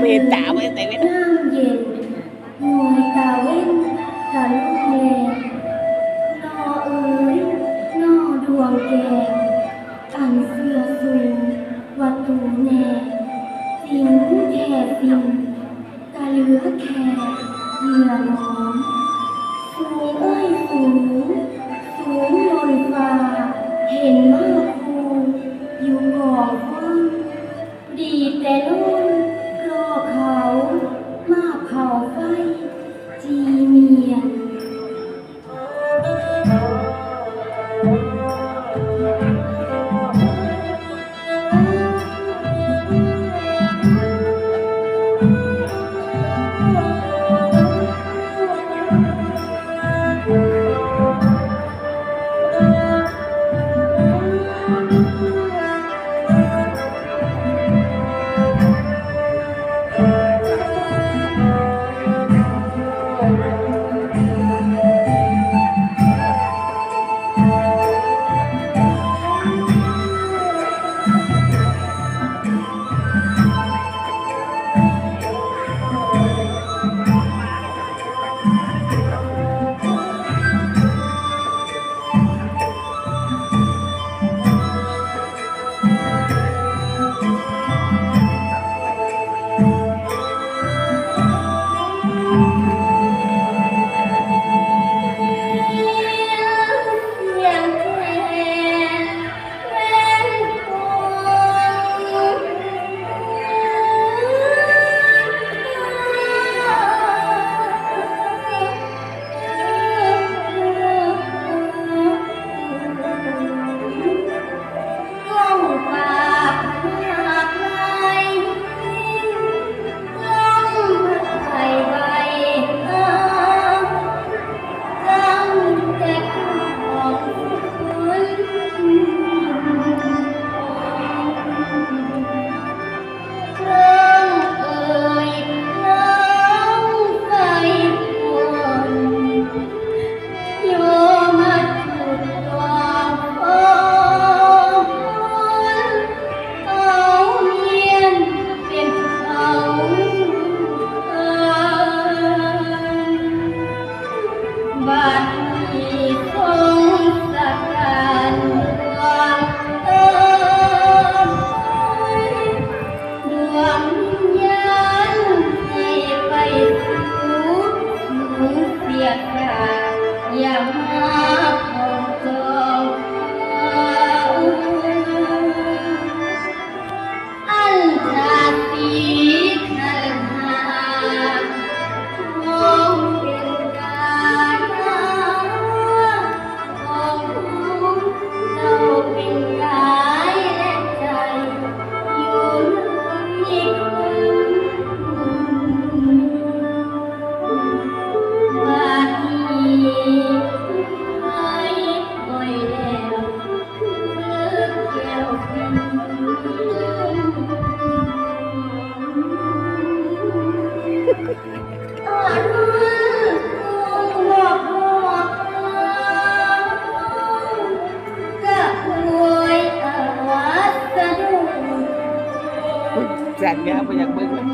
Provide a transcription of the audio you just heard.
เวนจ๋าเวนใส่เวนน้ำเย็นหน่วยตาเว้นตาลูกแมงนอเอ๋ยนอดวงแกงอันเสือสูงวัดตุแน่สิงแท่สิงตาเลือแค่เหยื่อมอ sàn nha bây giờ quên mất.